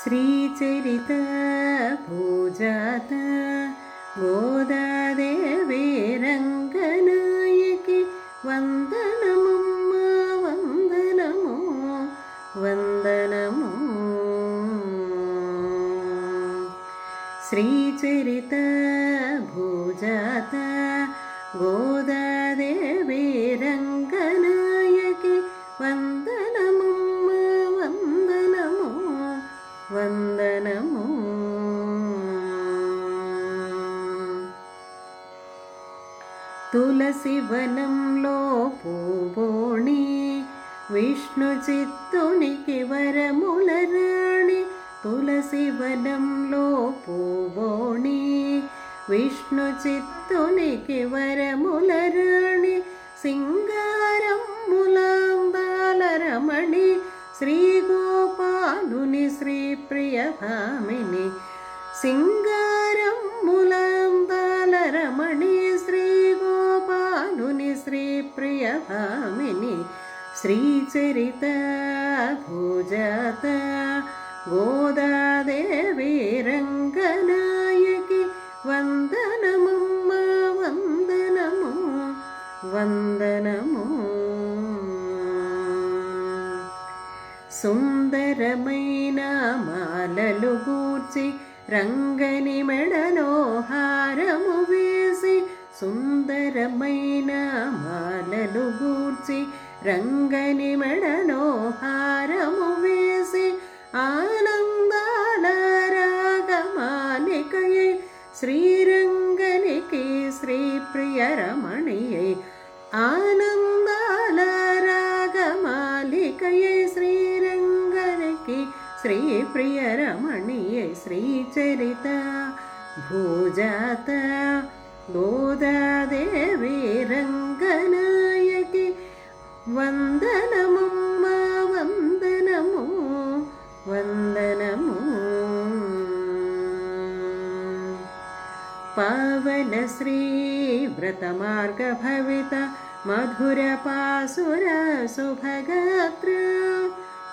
శ్రీచరిత పూజాత గోదాదేవి రంగనాయకి వందనమమ్మ వందనము వందనము శ్రీచరిత భూజాత తులసి వనంలో పూబోణి విష్ణు చిత్తునికి వరముల రాణి తులసి వనంలో పూబోణి విష్ణు చిత్తునికి వరముల రాణి సింగారం ములాంబాల రమణి శ్రీ గోపాలుని శ్రీ ప్రియ భామిని సింగారం ములా శ్రీచరిత భూజాత గోదాదేవి రంగనాయకి వందనమమ్మ వందనము వందనము. సుందరమైన మాలలు గూర్చి రంగని మెడలో హారము వేసి సుందరమైన మాలలు గూర్చి రంగని మెడలో హారము వేసి ఆనందాల రాగమాలికయే శ్రీరంగనికి శ్రీ ప్రియ రమణియే ఆనందాల రాగమాలికయే శ్రీరంగనికి శ్రీ ప్రియ రమణియే శ్రీచరిత భూజాత గోదాదేవి రంగనాయకి वन्दनमु मा वन्दनमु वन्दनमु। पवनश्रीव्रतमार्ग भविता मधुरपासुरासुभगत्र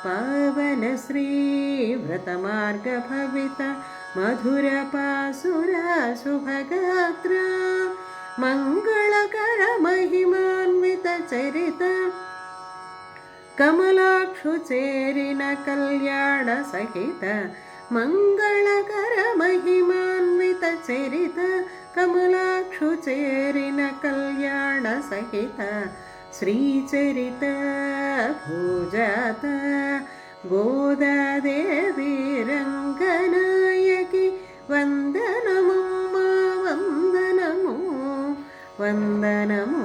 पवनश्रीव्रतमार्ग भविता मङ्गलकरमहिमान्वितचरित కమలాక్షు చేరిన కళ్యాణ సహిత మంగళకర మహిమాన్విత చరిత కమలాక్షు చేరిన కళ్యాణ సహిత శ్రీచరిత భూజాత గోదాదేవి రంగనాయకి వందనము వందనము వందనము